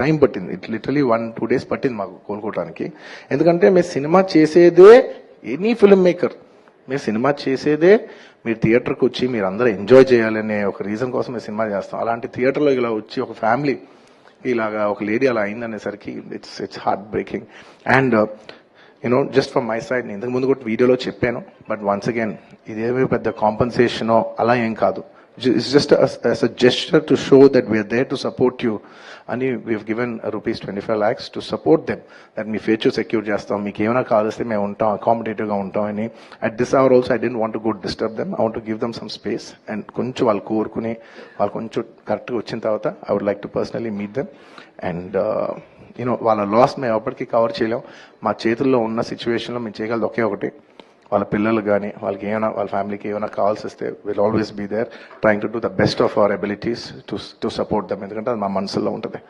Time పట్టింది. It literally one two days పట్టింది మాకు కోలుకోవడానికి ఎందుకంటే మేము సినిమా చేసేదే ఎనీ ఫిల్మ్ మేకర్ మీరు సినిమా చేసేదే మీరు థియేటర్కి వచ్చి మీరు అందరూ ఎంజాయ్ చేయాలనే ఒక రీజన్ కోసం మేము సినిమా చేస్తాం. అలాంటి థియేటర్లో ఇలా వచ్చి ఒక ఫ్యామిలీ ఇలాగా ఒక లేడీ అలా అయిందనేసరికి it's it's heart breaking and you know just from my side ఇంతకు ముందు కూడా వీడియోలో చెప్పాను. బట్ వన్స్ అగైన్ ఇదేమీ పెద్ద కాంపన్సేషనో అలా ఏం కాదు. It's just as a gesture to show that we are there to support you. అని we've given rupees twenty five lakhs to support them that me future secure చేస్తాం. మీకు ఏమైనా కావాల్స్తే మేము ఉంటాం అకామిడేటివ్గా ఉంటాం అని. At this hour also I don't want good disturb them I want give them some space and కొంచెం వాళ్ళు కోరుకుని వాళ్ళు కొంచెం కరెక్ట్గా వచ్చిన తర్వాత I would like to personally meet them and you know వాళ్ళ లాస్ మేము ఎప్పటికీ కవర్ చేయలేం. మా చేతుల్లో ఉన్న సిచ్యువేషన్లో మేము చేయగలదు ఒకే ఒకటి. వాళ్ళ పిల్లలు కానీ వాళ్ళకి ఏమైనా వాళ్ళ ఫ్యామిలీకి ఏమైనా కాల్స్ వస్తే will always be there trying to do the best of our abilities to to support them ఎందుకంటే అది మా మనసులో ఉంటుంది.